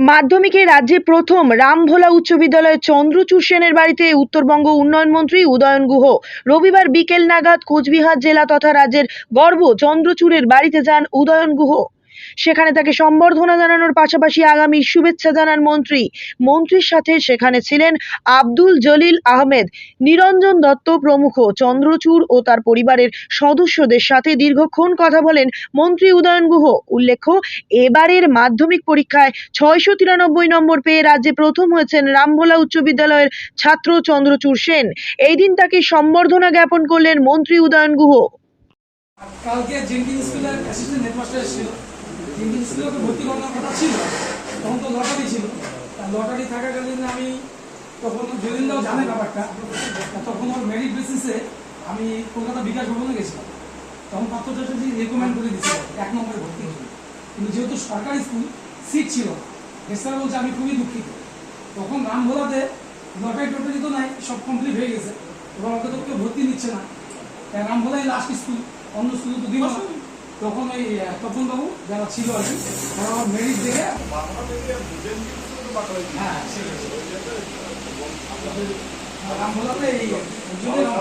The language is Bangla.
মাধ্যমিকে রাজ্যে প্রথম রামভোলা উচ্চ বিদ্যালয়ের চন্দ্রচূড় সেনের বাড়িতে উত্তরবঙ্গ উন্নয়ন মন্ত্রী উদয়ন গুহ রবিবার বিকেল নাগাদ কোচবিহার জেলা তথা রাজ্যের গর্ব চন্দ্রচূড়ের বাড়িতে যান উদয়ন গুহ। সেখানে তাকে সম্বর্ধনা জানানোর পাশাপাশি আগামী শুভেচ্ছা জানান মন্ত্রী। মন্ত্রীর সাথে সেখানে ছিলেন আব্দুল জলিল আহমেদ, নিরঞ্জন দত্ত প্রমুখ, চন্দ্রচূড় ও তার পরিবারের সদস্যদের সাথে দীর্ঘক্ষণ কথা বলেন মন্ত্রী উদয়ন গুহ। উল্লেখ্য, এবারের মাধ্যমিক পরীক্ষায় ছয়শো তিরানব্বই নম্বর পেয়ে রাজ্যে প্রথম হয়েছেন রামভোলা উচ্চ বিদ্যালয়ের ছাত্র চন্দ্রচূড় সেন। এই দিন তাকে সম্বর্ধনা জ্ঞাপন করলেন মন্ত্রী উদয়ন গুহ। কালকে জেনকিন স্কুলের অ্যাসিস্ট্যান্ট হেডমাস্টার এসেছিল। জেনকিন স্কুলে ভর্তি করানোর কথা ছিল? তখন তো লটারি ছিল। লটারি থাকাকালীন আমি তখন জলিনদাও জানে ব্যাপারটা। তখন ওর মেরিট বেসিসে আমি কলকাতা বিকাশ ভবনে গেছিলাম। তখন পাত্রচার্যজি রেকমেন্ড করে দিয়েছিল এক নম্বরে ভর্তি হয়েছিল কিন্তু যেহেতু সরকারি স্কুল সিট ছিল হেড বলছে, আমি খুবই দুঃখিত। তখন রামভোলাতে লটারি টটারি তো নাই, সব কমপ্লিট হয়ে গেছে। এবার ওকে তো কেউ ভর্তি নিচ্ছে না। তাই রামভোলাই লাস্ট স্কুল অন্য স্কুলে তো দিব না। তখন ওই আহ, তপন বাবু যারা ছিল আর কি তারা আমার মেরিট দেখে হ্যাঁ সেটাই, রামভোলাতে এই রামভোলা-